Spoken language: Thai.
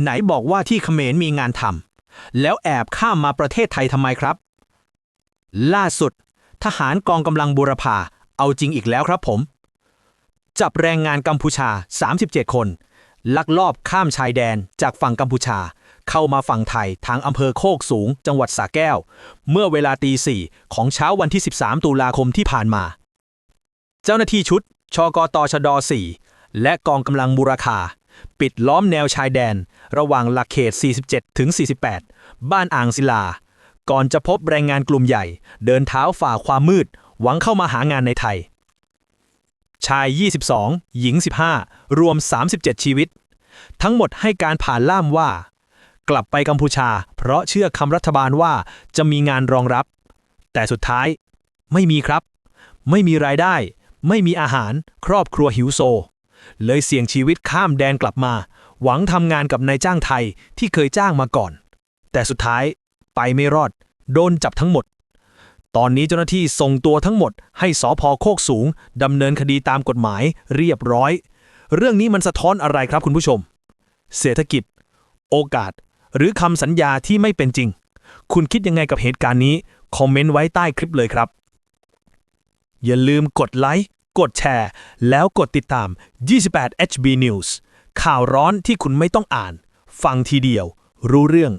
ไหนบอกว่าที่เขมรมีงานทำแล้วแอบข้ามมาประเทศไทยทำไมครับ ล่าสุด ทหารกองกำลังบูรพาเอาจริงอีกแล้วครับผม จับแรงงานกัมพูชา 37 คน ลักลอบข้ามชายแดนจากฝั่งกัมพูชา เข้ามาฝั่งไทยทางอำเภอโคกสูง จังหวัดสระแก้ว เมื่อเวลาตีสี่ของเช้าวันที่ 13 ตุลาคมที่ผ่านมา เจ้าหน้าที่ชุดชกตชด 4 และกองกำลังบูรคา ปิดล้อมแนวชายแดน ระหว่างหลักเขต 47 ถึง 48 บ้านอ่างศิลา ก่อนจะพบแรงงานกลุ่มใหญ่ เดินเท้าฝ่าความมืด หวังเข้ามาหางานในไทย ชาย 22 หญิง 15 รวม 37 ชีวิต ทั้งหมดให้การผ่านล่ามว่า กลับไปกัมพูชา เพราะเชื่อคำรัฐบาลว่าจะมีงานรองรับ แต่สุดท้าย ไม่มีครับ ไม่มีรายได้ ไม่มีอาหาร ครอบครัวหิวโซ เลยเสี่ยงชีวิตข้ามแดนกลับมา หวังทำงานกับนายจ้างไทยที่เคยจ้างมาก่อน แต่สุดท้ายไปไม่รอด โดนจับทั้งหมด ตอนนี้เจ้าหน้าที่ส่งตัวทั้งหมด ให้สอพอโคกสูงดำเนินคดีตามกฎหมายเรียบร้อย เรื่องนี้มันสะท้อนอะไรครับคุณผู้ชม เศรษฐกิจ โอกาส หรือคำสัญญาที่ไม่เป็นจริง คุณคิดยังไงกับเหตุการณ์นี้ คอมเมนต์ไว้ใต้คลิปเลยครับ อย่าลืมกดไลค์ กดแชร์ แล้วกดติดตาม 28 HB News ข่าวร้อนที่คุณไม่ต้องอ่าน ฟังทีเดียว รู้เรื่อง